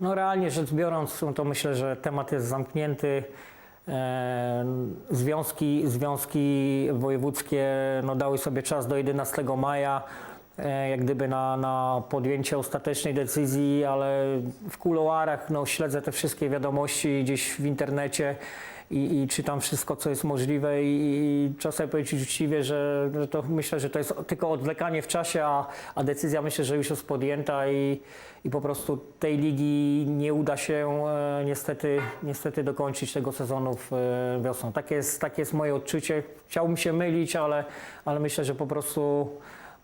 No realnie rzecz biorąc, to myślę, że temat jest zamknięty. E, Związki, związki wojewódzkie no, dały sobie czas do 11 maja, e, jak gdyby na, na podjęcie ostatecznej decyzji, ale w kuluarach no, śledzę te wszystkie wiadomości gdzieś w internecie i, i czytam wszystko, co jest możliwe i, i sobie powiedzieć uczciwie, że, że to myślę, że to jest tylko odwlekanie w czasie, a, a decyzja myślę, że już jest podjęta i, i po prostu tej ligi nie uda się e, niestety, niestety dokończyć tego sezonu w, e, wiosną. Takie jest, takie jest moje odczucie. Chciałbym się mylić, ale, ale myślę, że po prostu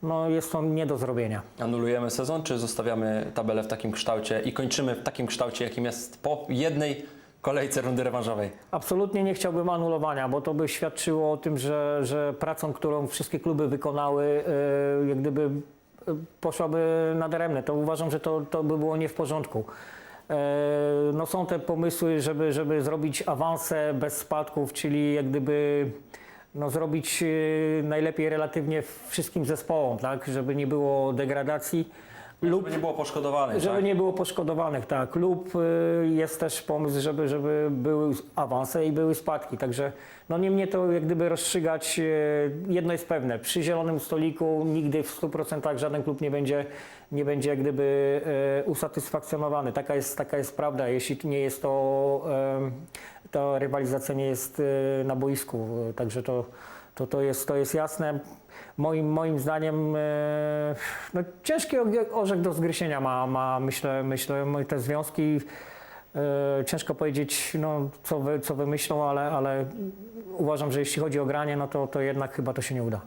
no, jest to nie do zrobienia. Anulujemy sezon, czy zostawiamy tabelę w takim kształcie i kończymy w takim kształcie, jakim jest po jednej kolejce rundy rewanżowej? Absolutnie nie chciałbym anulowania, bo to by świadczyło o tym, że, że pracą, którą wszystkie kluby wykonały, e, jak gdyby e, poszłaby nadaremne. To uważam, że to, to by było nie w porządku. E, No są te pomysły, żeby, żeby zrobić awanse bez spadków, czyli jak gdyby no, zrobić najlepiej relatywnie wszystkim zespołom, tak, żeby nie było degradacji. Żeby nie było poszkodowanych, Żeby tak? nie było poszkodowanych, tak. Lub y, jest też pomysł, żeby, żeby były awanse i były spadki. Także no nie mnie to jak gdyby rozstrzygać. y, Jedno jest pewne, przy zielonym stoliku nigdy w 100% żaden klub nie będzie, nie będzie jak gdyby y, usatysfakcjonowany. Taka jest, taka jest prawda. Jeśli nie jest to, ta rywalizacja nie jest y, na boisku. Y, Także to, to, to, jest, to jest jasne. Moim, moim zdaniem e, no, ciężki orzech do zgryzienia ma, ma myślę, myślę mo- te związki. Ciężko powiedzieć, no, co, wy, co wymyślą, ale, ale uważam, że jeśli chodzi o granie, no to, to jednak chyba to się nie uda.